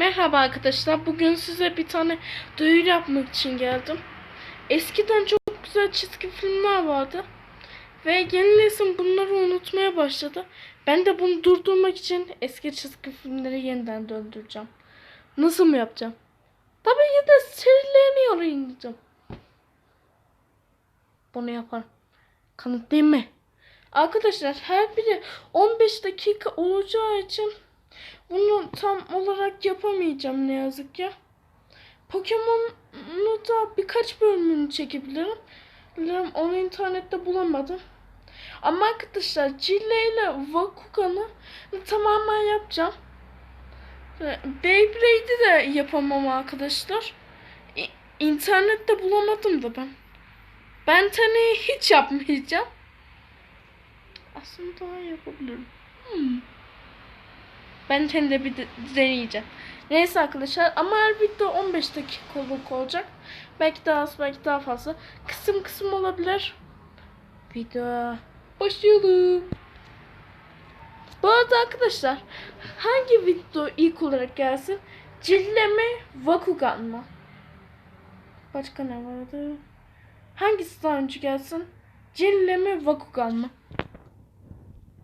Merhaba arkadaşlar. Bugün size bir tane duyuru yapmak için geldim. Eskiden çok güzel çizgi filmler vardı. Ve yeni nesil bunları unutmaya başladı. Ben de bunu durdurmak için eski çizgi filmleri yeniden döndüreceğim. Nasıl mı yapacağım? Tabii ki de serilerini yorayacağım. Bunu yaparım. Kanıtlayayım mı? Arkadaşlar her biri 15 dakika olacağı için bunu tam olarak yapamayacağım ne yazık ki. Pokemon'u da birkaç bölümünü çekebilirim. Bilirim, Onu internette bulamadım. Ama arkadaşlar Cille ile Bakugan'ı tamamen yapacağım. Beyblade'i de yapamam arkadaşlar. İnternette bulamadım da ben. Ben Ten'i hiç yapmayacağım. Aslında daha yapabilirim. Hmm. Ben kendi bir de- deneyeceğim. Neyse arkadaşlar ama her video 15 dakikalık olacak. Belki daha az belki daha fazla. Kısım kısım olabilir. Video başlayalım. Bu arada arkadaşlar hangi video ilk olarak gelsin? Cille mi mı? Başka ne vardı? Hangisi daha önce gelsin? Cille mi mı?